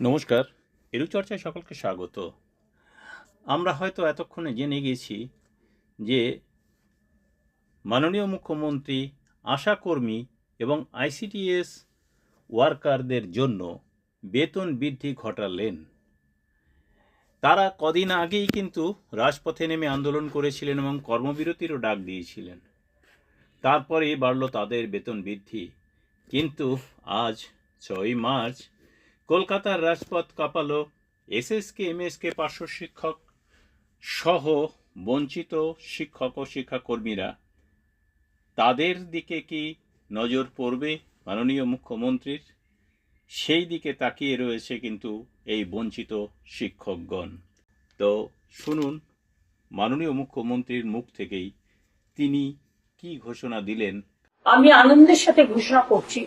নমস্কার এরু চর্চায় সকলকে স্বাগত। আমরা হয়তো এতক্ষণে জেনে গেছি যে মাননীয় মুখ্যমন্ত্রী, আশাকর্মী এবং আইসিটিএস ওয়ার্কারদের জন্য বেতন বৃদ্ধি ঘটালেন। তারা কদিন আগেই কিন্তু রাজপথে নেমে আন্দোলন করেছিলেন এবং কর্মবিরতিরও ডাক দিয়েছিলেন। তারপরে বাড়ল তাদের বেতন বৃদ্ধি। কিন্তু আজ ছয় মার্চ কলকাতার রাজপথ কাঁপালো এসএসকে, এমএসকে পার্শ্ব শিক্ষক সহ বঞ্চিত শিক্ষক ও শিক্ষাকর্মীরা। তাদের দিকে কি নজর পড়বে মাননীয় মুখ্যমন্ত্রীর? সেই দিকে তাকিয়ে রয়েছে কিন্তু এই বঞ্চিত শিক্ষকগণ। তো শুনুন, মাননীয় মুখ্যমন্ত্রীর মুখ থেকেই তিনি কি ঘোষণা দিলেন? আমি আনন্দের সাথে ঘোষণা করছি।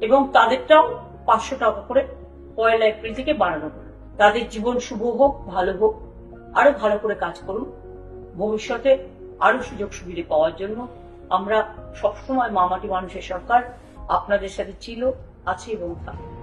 এবং তাদেরটাও পাঁচশো টাকা করে পয়লা এপ্রিল থেকে বাড়ানো তাদের জীবন শুভ হোক, ভালো হোক, আরও ভালো করে কাজ করুন। ভবিষ্যতে আরও সুযোগ সুবিধা পাওয়ার জন্য আমরা সবসময় মামাটি মানুষের সরকার আপনাদের সাথে ছিল, আছে এবং থাকবে।